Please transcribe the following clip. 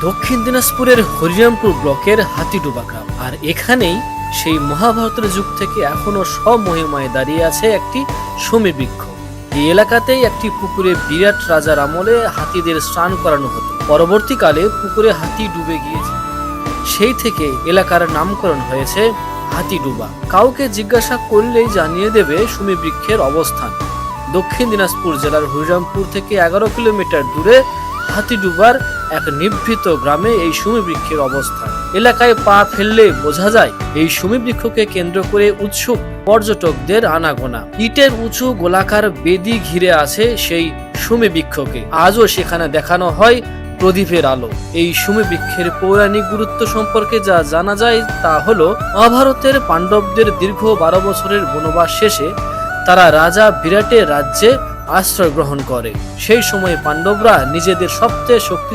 দক্ষিণ দিনাজপুরের হরিরামপুর ব্লকের হাতিডুবা গ্রাম আর এখানেই সেই মহাভারতের যুগ থেকে এখনও স্বমহিমায় দাঁড়িয়ে আছে একটি সমী বৃক্ষ এই এলাকাতেই একটি পুকুরে বিরাট রাজার আমলে হাতিদের স্নান করানো হতো। পরবর্তীকালে পুকুরে হাতি ডুবে গিয়েছে। সেই থেকে এলাকার নামকরণ হয়েছে হাতিডুবা। কাউকে জিজ্ঞাসা করলেই জানিয়ে দেবে সুমি বৃক্ষের অবস্থান। দক্ষিণ দিনাজপুর জেলার হরিরামপুর থেকে এগারো কিলোমিটার দূরে হাতিডুবার এক নিভৃত গ্রামে এই সুমি বৃক্ষের অবস্থান এলাকায় পা ফেললে বোঝা যায়, এই সুমি বৃক্ষকে কেন্দ্র করে উৎসুক পর্যটকদের আনাগোনা। ইটের উঁচু গোলাকার বেদি ঘিরে আছে সেই সুমি বৃক্ষকে আজও সেখানে দেখানো হয় প্রদীপের আলো। এই সুমি বৃক্ষের পৌরাণিক গুরুত্ব সম্পর্কে যা জানা যায় তা হলো মহাভারতের পাণ্ডবদের দীর্ঘ বারো বছরের বনবাস শেষে তারা রাজা বিরাটের রাজ্যে আশ্রয় গ্রহণ করে। সেই সময় পাণ্ডবরা নিজেদের সবচেয়ে শক্তি